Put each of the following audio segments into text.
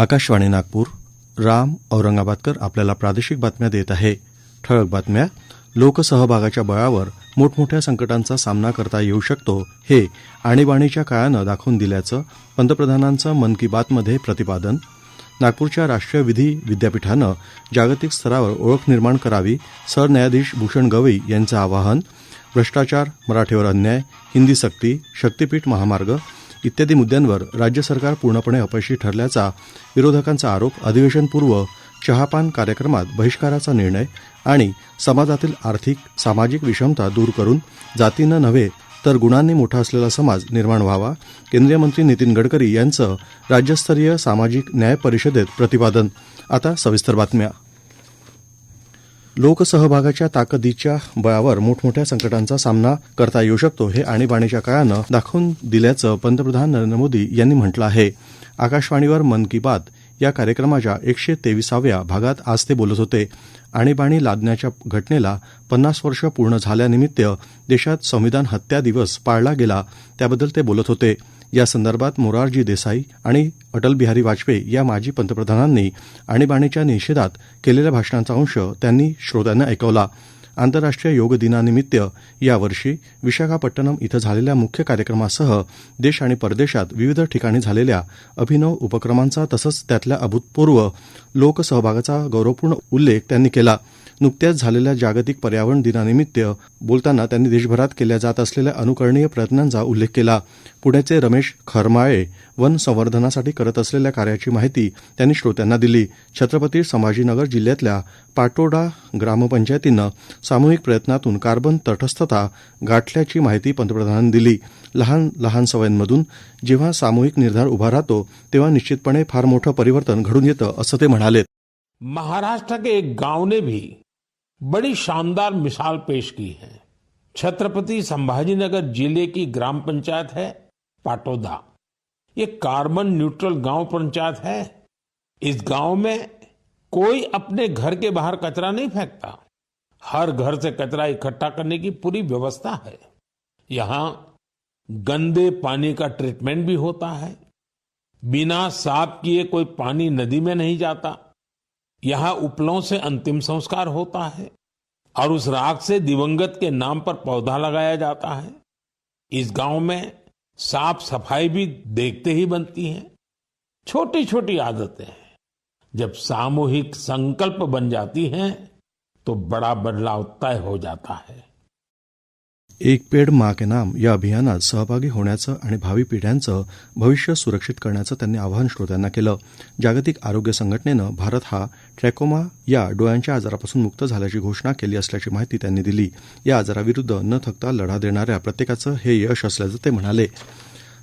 आकाशवाणी नागपूर राम औरंगाबादकर आपल्याला प्रादेशिक बातम्या देत आहे. ठळक बातम्या लोकसहभागाच्या बळावर मोठमोठ्या संकटांचा सामना करता येऊ शकतो हे आणीबाणीच्या काळानं दाखवून दिल्याचं पंतप्रधानांचं मन की बातमध्ये प्रतिपादन नागपूरच्या राष्ट्रीय विधी विद्यापीठानं जागतिक स्तरावर ओळख निर्माण करावी सरन्यायाधीश भूषण गवई यांचं आवाहन भ्रष्टाचार मराठीवर अन्याय हिंदी सक्ती शक्तीपीठ महामार्ग इत्यादी मुद्द्यांवर राज्य सरकार पूर्णपणे अपयशी ठरल्याचा विरोधकांचा आरोप अधिवेशनपूर्व चहापान कार्यक्रमात बहिष्काराचा निर्णय आणि समाजातील आर्थिक सामाजिक विषमता दूर करून जातीनं नव्हे तर गुणांनी मोठा असलेला समाज निर्माण व्हावा केंद्रीय मंत्री नितीन गडकरी यांचं राज्यस्तरीय सामाजिक न्याय परिषदेत प्रतिपादन. आता सविस्तर बातम्या. लोकसहभागाच्या ताकदीच्या बळावर मोठमोठ्या संकटांचा सामना करता येऊ शकतो हे आणीबाणीच्या काळानं दाखवून दिल्याचं पंतप्रधान नरेंद्र मोदी यांनी म्हटलं आहे. आकाशवाणीवर मन की बात या कार्यक्रमाच्या एकशे तेविसाव्या भागात आज ते बोलत होते. आणीबाणी लादण्याच्या घटनेला पन्नास वर्ष पूर्ण झाल्यानिमित्त देशात संविधान हत्या दिवस पाळला गेला त्याबद्दल ते बोलत होते. या संदर्भात मोरारजी देसाई आणि अटल बिहारी वाजपेयी या माजी पंतप्रधानांनी आणीबाणीच्या निषेधात केलेल्या भाषणांचा अंश त्यांनी श्रोत्यांना ऐकवला. आंतरराष्ट्रीय योग दिनानिमित्त यावर्षी विशाखापट्टणम इथं झालेल्या मुख्य कार्यक्रमासह देश आणि परदेशात विविध ठिकाणी झालेल्या अभिनव उपक्रमांचा तसंच त्यातल्या अभूतपूर्व लोकसहभागाचा गौरवपूर्ण उल्लेख त्यांनी केला. नुकत्याच झालेल्या जागतिक पर्यावरण दिनानिमित्त बोलताना त्यांनी देशभरात केल्या जात असलेल्या अनुकरणीय प्रयत्नांचा उल्लेख केला. पुण्याचे रमेश खरमाळे वन संवर्धनासाठी करत असलेल्या कार्याची माहिती त्यांनी श्रोत्यांना दिली. छत्रपती संभाजीनगर जिल्ह्यातल्या पाटोडा ग्रामपंचायतीनं सामूहिक प्रयत्नातून कार्बन तटस्थता गाठल्याची माहिती पंतप्रधानांनी दिली. लहान लहान सवयींमधून जेव्हा सामूहिक निर्धार उभा राहतो तेव्हा निश्चितपणे फार मोठं परिवर्तन घडून येतं असं ते म्हणाले महाराष्ट्र के एक गांव ने भी बड़ी शानदार मिसाल पेश की है। छत्रपति संभाजीनगर ज़िले की ग्राम पंचायत है पाटोदा। ये कार्बन न्यूट्रल गाँव पंचायत है। इस गाँव में कोई अपने घर के बाहर कचरा नहीं फेंकता। हर घर से कचरा इकट्ठा करने की पूरी व्यवस्था है। यहाँ गंदे पानी का ट्रीटमेंट भी होता है। बिना साफ़ किए कोई पानी नदी में नहीं जाता। यहाँ उपलों से अंतिम संस्कार होता है और उस राग से दिवंगत के नाम पर पौधा लगाया जाता है। इस गाँव में साफ़ सफ़ाई भी देखते ही बनती है। छोटी छोटी आदतें हैं। जब सामूहिक संकल्प बन जाती हैं तो बड़ा बदलाव तय हो जाता है। एक पेड माँ के नाम या अभियानात सहभागी होण्याचं आणि भावी पिढ्यांचं भविष्य सुरक्षित करण्याचं त्यांनी आवाहन श्रोत्यांना केलं. जागतिक आरोग्य संघटनेनं भारत हा ट्रॅकोमा या डोळ्यांच्या आजारापासून मुक्त झाल्याची घोषणा केली असल्याची माहिती त्यांनी दिली. या आजाराविरुद्ध न थकता लढा देणाऱ्या प्रत्येकाचं हे यश असल्याचं ते म्हणाले.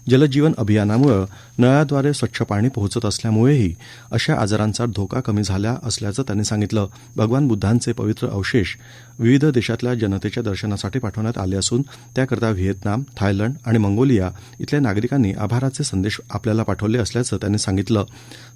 जलजीवन अभियानामुळे नळाद्वारे स्वच्छ पाणी पोहोचत असल्यामुळेही अशा आजारांचा धोका कमी झाला असल्याचं त्यांनी सांगितलं. भगवान बुद्धांचे पवित्र अवशेष विविध देशातल्या जनतेच्या दर्शनासाठी पाठवण्यात आले असून त्याकरता व्हिएतनाम थायलंड आणि मंगोलिया इथल्या नागरिकांनी आभाराचे संदेश आपल्याला पाठवले असल्याचं त्यांनी सांगितलं.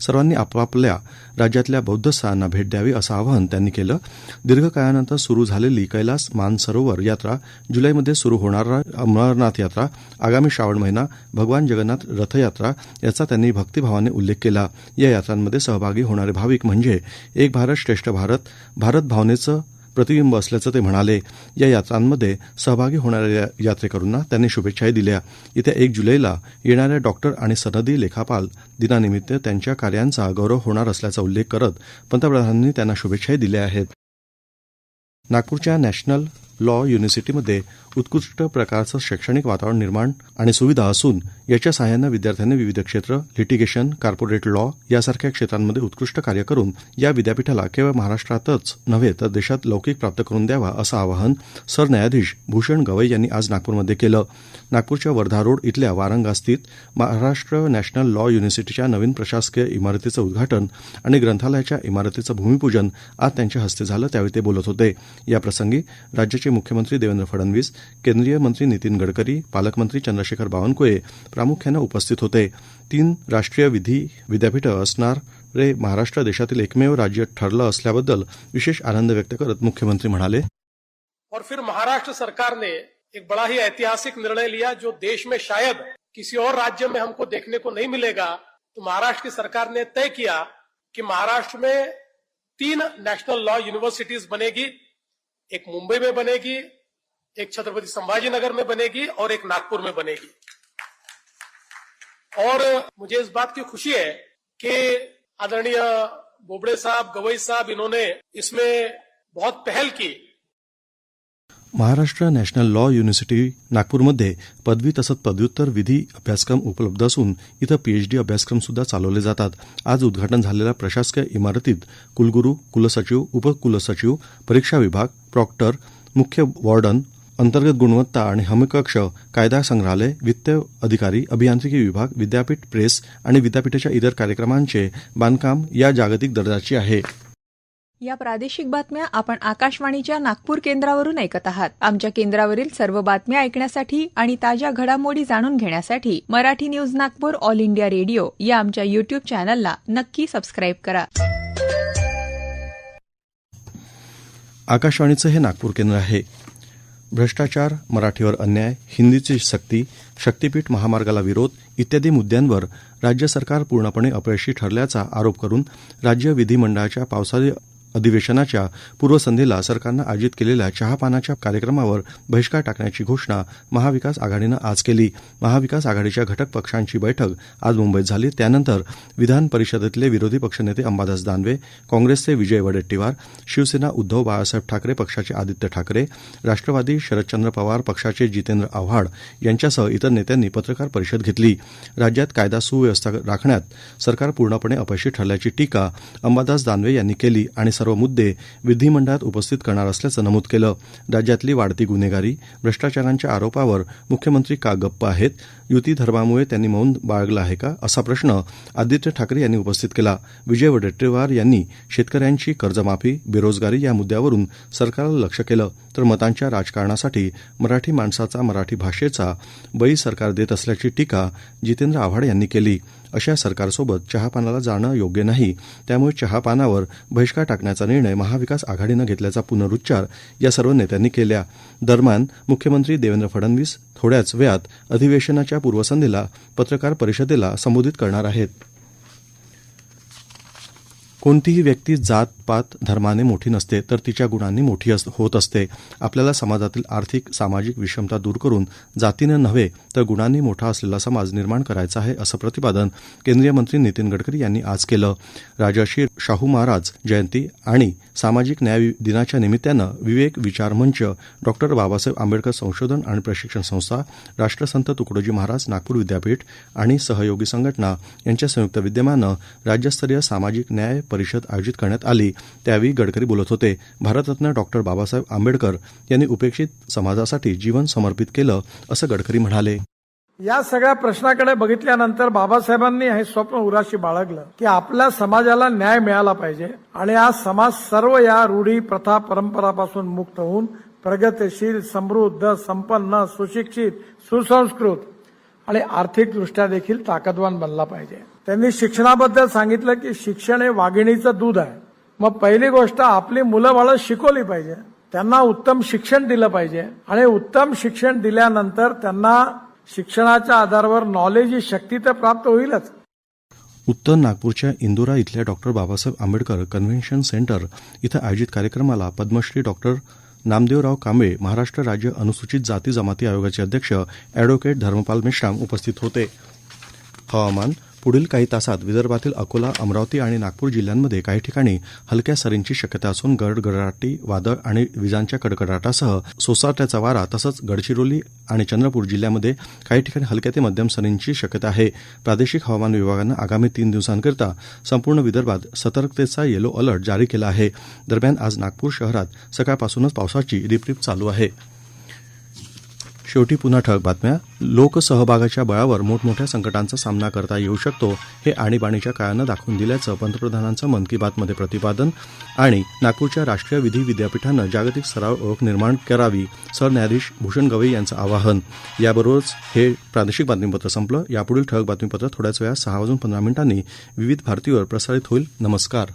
सर्वांनी आपापल्या राज्यातल्या बौद्ध स्थळांना भेट द्यावी असं आवाहन त्यांनी केलं. दीर्घकाळानंतर सुरू झालेली कैलास मानसरोवर यात्रा जुलैमध्ये सुरू होणार अमरनाथ यात्रा आगामी श्रावण महिना भगवान जगन्नाथ रथयात्रा याचा त्यांनी भक्तिभावाने उल्लेख केला. या यात्रांमध्ये सहभागी होणारे भाविक म्हणजे एक भारत श्रेष्ठ भारत भारत भावनेचं प्रतिबिंब असल्याचं ते म्हणाले. या यात्रांमध्ये सहभागी होणाऱ्या यात्रेकरूंना त्यांनी शुभेच्छाही दिल्या. येत्या एक जुलैला येणाऱ्या डॉक्टर आणि सनदी लेखापाल दिनानिमित्त त्यांच्या कार्यांचा गौरव होणार असल्याचा उल्लेख करत पंतप्रधानांनी त्यांना शुभेच्छाही दिल्या आहेत. नागपूरच्या नॅशनल लॉ युनिव्हर्सिटीमध्ये उत्कृष्ट प्रकारचं शैक्षणिक वातावरण निर्माण आणि सुविधा असून याच्या सहाय्यानं विद्यार्थ्यांनी विविध क्षेत्र लिटिगेशन कॉर्पोरेट लॉ यासारख्या क्षेत्रांमध्ये उत्कृष्ट कार्य करून या विद्यापीठाला केवळ महाराष्ट्रातच नव्हे तर देशात लौकिक प्राप्त करून द्यावा असं आवाहन सरन्यायाधीश भूषण गवई यांनी आज नागपूरमध्ये केलं. नागपूरच्या वर्धा रोड इथल्या वारंगास्थित महाराष्ट्र नॅशनल लॉ युनिव्हर्सिटीच्या नवीन प्रशासकीय इमारतीचं उद्घाटन आणि ग्रंथालयाच्या इमारतीचं भूमिपूजन आज त्यांच्या हस्ते झालं त्यावेळी ते बोलत होते. याप्रसंगी राज्याचे मुख्यमंत्री देवेंद्र फडणवीस केंद्रीय मंत्री नितीन गडकरी, पालकमंत्री चंद्रशेखर बावनकुळे प्रामुख्यानं उपस्थित होते. तीन राष्ट्रीय विधी विद्यापीठं असणारे महाराष्ट्र देशातील एकमेव राज्य ठरलं असल्याबद्दल विशेष आनंद व्यक्त करत मुख्यमंत्री म्हणाले. और फिर महाराष्ट्र सरकार ने एक बड़ा ही ऐतिहासिक निर्णय लिया, जो देश में शायद किसी और राज्य में हमको देखने को नहीं मिलेगा। तो महाराष्ट्र की सरकार ने तय किया कि महाराष्ट्र में तीन नेशनल लॉ यूनिवर्सिटीज बनेगी, एक मुंबई में बनेगी एक छत्रपति संभाजीनगर में बनेगी और एक नागपुर में बनेगी। और मुझे इस बात की खुशी है कि आदरणीय बोबड़े साहब गवई साहब इन्होंने इसमें बहुत पहल की। महाराष्ट्र नॅशनल लॉ युनिव्हर्सिटी नागपूरमध्ये पदवी तसंच पदव्युत्तर विधी अभ्यासक्रम उपलब्ध असून इथं पीएचडी अभ्यासक्रम सुद्धा चालवले जातात. आज उद्घाटन झालेल्या प्रशासकीय इमारतीत कुलगुरू कुलसचिव उपकुलसचिव परीक्षा विभाग प्रॉक्टर मुख्य वॉर्डन अंतर्गत गुणवत्ता आणि हमीकक्ष कायदा संग्रहालय वित्त अधिकारी अभियांत्रिकी विभाग विद्यापीठ प्रेस आणि विद्यापीठाच्या इतर कार्यक्रमांचे बांधकाम या जागतिक दर्जाची आहे. या प्रादेशिक बातम्या आपण आकाशवाणीच्या नागपूर केंद्रावरून ऐकत आहात. आमच्या केंद्रावरील सर्व बातम्या ऐकण्यासाठी आणि ताज्या घडामोडी जाणून घेण्यासाठी Marathi news Nagpur all India radio या आमच्या युट्यूब चॅनलला नक्की सबस्क्राईब करा. आकाशवाणीचं हे नागपूर केंद्र आहे. भ्रष्टाचार मराठीवर अन्याय हिंदीची सक्ती शक्तीपीठ महामार्गाला विरोध इत्यादी मुद्द्यांवर राज्य सरकार पूर्णपणे अपयशी ठरल्याचा आरोप करून राज्य विधिमंडळाच्या पावसाळी अधिवेशनाच्या पूर्वसंध्येला सरकारनं आयोजित केलेल्या चहापानाच्या कार्यक्रमावर बहिष्कार टाकण्याची घोषणा महाविकास आघाडीनं आज केली. महाविकास आघाडीच्या घटक पक्षांची बैठक आज मुंबईत झाली. त्यानंतर विधान परिषदेतले विरोधी पक्षनेते अंबादास दानवे काँग्रेसचे विजय वडेट्टीवार शिवसेना उद्धव बाळासाहेब ठाकरे पक्षाचे आदित्य ठाकरे राष्ट्रवादी शरदचंद्र पवार पक्षाचे जितेंद्र आव्हाड यांच्यासह इतर नेत्यांनी पत्रकार परिषद घेतली. राज्यात कायदा सुव्यवस्था राखण्यात सरकार पूर्णपणे अपयशी ठरल्याची टीका अंबादास दानवे यांनी केली आणि सर्व मुद्दे विधिमंडळात उपस्थित करणार असल्याचं नमूद केलं. राज्यातली वाढती गुन्हेगारी भ्रष्टाचारांच्या आरोपावर मुख्यमंत्री का गप्प आहेत? युती धर्मामुळे त्यांनी मौन बाळगलं आहे का? असा प्रश्न आदित्य ठाकरे यांनी उपस्थित केला. विजय वडेट्टीवार यांनी शेतकऱ्यांची कर्जमाफी बेरोजगारी या मुद्द्यावरून सरकारला लक्ष केलं तर मतांच्या राजकारणासाठी मराठी माणसाचा मराठी भाषेचा बळी सरकार देत असल्याची टीका जितेंद्र आव्हाड यांनी केली. अशा सरकारसोबत चहापानाला जाणं योग्य नाही. त्यामुळे चहापानावर बहिष्कार टाकण्याचा निर्णय महाविकास आघाडीनं घेतल्याचा पुनरुच्चार या सर्व नेत्यांनी केल्या. दरम्यान मुख्यमंत्री देवेंद्र फडणवीस थोड्याच वेळात अधिवेशनाच्या पूर्वसंध्येला पत्रकार परिषदेला संबोधित करणार आहेत. कोणतीही व्यक्ती जात पात धर्माने मोठी नसते तर तिच्या गुणांनी मोठी अस- होत असते. आपल्याला समाजातील आर्थिक सामाजिक विषमता दूर करून जातीनं नव्हे तर गुणांनी मोठा असलेला समाज निर्माण करायचा आहे असं प्रतिपादन केंद्रीय मंत्री नितीन गडकरी यांनी आज केलं. राजर्षी शाहू महाराज जयंती आणि सामाजिक न्याय दिनाच्या निमित्तानं विवेक विचार मंच डॉक्टर बाबासाहेब आंबेडकर संशोधन आणि प्रशिक्षण संस्था राष्ट्रसंत तुकडोजी महाराज नागपूर विद्यापीठ आणि सहयोगी संघटना यांच्या संयुक्त विद्यमानं राज्यस्तरीय सामाजिक न्याय परिषद आयोजित करण्यात आली. त्यावेळी गडकरी बोलत होते भारतरत्न डॉक्टर बाबासाहेब आंबेडकर यांनी उपेक्षित समाजासाठी जीवन समर्पित केलं असं गडकरी म्हणाले. या सगळ्या प्रश्नाकडे बघितल्यानंतर बाबासाहेबांनी हे स्वप्न उराशी बाळगलं की आपल्या समाजाला न्याय मिळाला पाहिजे. आणि हा समाज सर्व या रूढी प्रथा परंपरापासून मुक्त होऊन प्रगतशील समृद्ध संपन्न सुशिक्षित सुसंस्कृत आणि आर्थिकदृष्ट्या देखील ताकदवान बनला पाहिजे. त्यांनी शिक्षणाबद्दल सांगितलं की शिक्षण हे वाघिणीचं दूध आहे. मग पहिली गोष्ट आपली मुलं बाळं शिकवली पाहिजे. त्यांना उत्तम शिक्षण दिलं पाहिजे. आणि उत्तम शिक्षण दिल्यानंतर त्यांना शिक्षणाच्या आधारावर नॉलेज ही शक्ती तर प्राप्त होईलच. उत्तर नागपूरच्या इंदोरा इथल्या doctor Babasaheb Ambedkar convention centre इथं आयोजित कार्यक्रमाला पद्मश्री डॉक्टर नामदेवराव कांबळे महाराष्ट्र राज्य अनुसूचित जाती जमाती आयोगाचे अध्यक्ष अॅडव्होकेट धर्मपाल मेश्राम उपस्थित होते. हवामान पुढील काही तासात विदर्भातील अकोला अमरावती आणि नागपूर जिल्ह्यांमध्ये काही ठिकाणी हलक्या सरींची शक्यता असून गडगडाटी वादळ आणि विजांच्या कडकडाटासह सोसाट्याचा वारा तसंच गडचिरोली आणि चंद्रपूर जिल्ह्यामध्ये काही ठिकाणी हलक्या ते मध्यम सरींची शक्यता आहे. प्रादेशिक हवामान विभागानं आगामी तीन दिवसांकरिता संपूर्ण विदर्भात सतर्कतेचा येलो अलर्ट जारी केला आहे. दरम्यान आज नागपूर शहरात सकाळपासूनच पावसाची रिपरिप चालू आहे. शेवटी पुन्हा ठळक बातम्या. लोकसहभागाच्या बळावर मोठमोठ्या संकटांचा सामना करता येऊ शकतो हे आणीबाणीच्या काळानं दाखवून दिल्याचं पंतप्रधानांचं मन की बातमध्ये प्रतिपादन आणि नागपूरच्या राष्ट्रीय विधी विद्यापीठानं जागतिक स्तरावर ओळख निर्माण करावी सरन्यायाधीश भूषण गवई यांचं आवाहन. याबरोबरच हे प्रादेशिक बातमीपत्र संपलं. यापुढील ठळक बातमीपत्र थोड्याच वेळात सहा वाजून पंधरा मिनिटांनी विविध भारतीवर प्रसारित होईल. नमस्कार.